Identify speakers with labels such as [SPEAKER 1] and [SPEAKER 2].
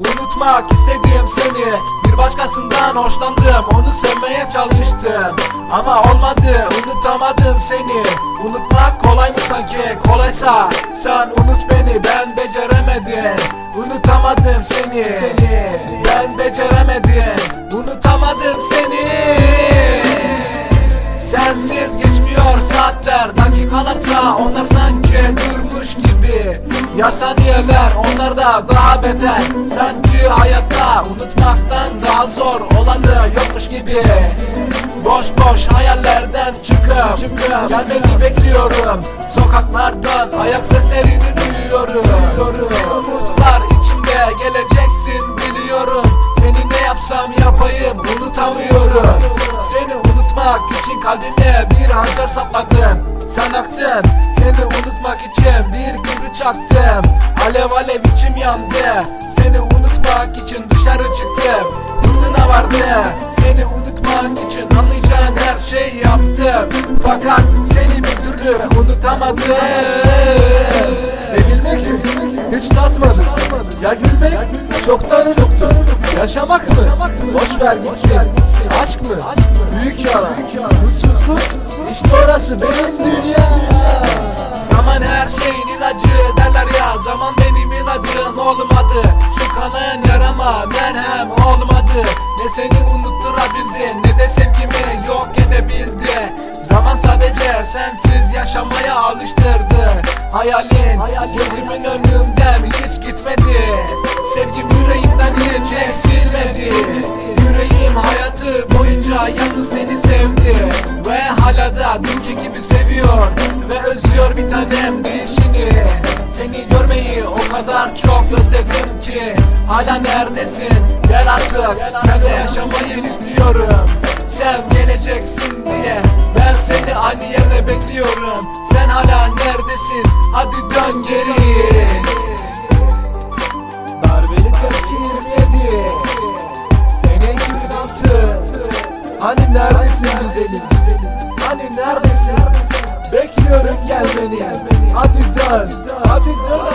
[SPEAKER 1] Unutmak istedim seni. Bir başkasından hoşlandım Onu sevmeye çalıştım. Ama olmadı unutamadım seni. Unutmak kolay mı sanki? Kolaysa Sen unut beni ben beceremedim Unutamadım seni, seni. Ben beceremedim Unutamadım seni. Sensiz geçmiyor saatler. Dakikalarsa onlar sanki durmuş gibi Ya saniyeler onlar da daha beter. Sanki hayatta unutmaktan daha zor olanı yokmuş gibi. Boş boş hayallerden çıkıp, çıkıp Gelmeni bekliyorum. Sokaklardan ayak seslerini duyuyorum. Bir umut var içimde geleceksin biliyorum. Seni ne yapsam yapayım unutamıyorum. Seni unutmak için kalbime bir hançer sapladım. Sen aktın seni unutmak için bir çaktım Alev alev içim yandı Seni unutmak için dışarı çıktım Fırtına vardı seni unutmak için anlayacağın her şeyi yaptım Fakat seni bir türlü unutamadım Sevilmek mi? Hiç tatmadım Ya gülmek? Çoktan unuttum Yaşamak mı? Boş ver gitsin Aşk mı? Büyük yalan Mutsuzluk? İşte orası benim dünya seni unutturabildi Ne de sevgimi yok edebildi. Zaman sadece sensiz yaşamaya alıştırdı. Hayalin gözümün önünden hiç gitmedi? Sevgim yüreğimden hiç eksilmedi. Yüreğim hayatı boyunca yalnız seni sevdi. Ve hala da dünkü gibi seviyor Ve özlüyor bir tanem o kadar çok özledim ki. Hala neredesin? Gel artık. Sen de yaşamayı istiyorum. Sen geleceksin diye. Ben seni aynı yerde bekliyorum. Sen hala neredesin? Hadi dön geri. Darbeli tepki 27 Sene 2006 Hani neredesin güzelim? Hani neredesin? Bekliyorum gelmeni Hadi dön. Hadi dön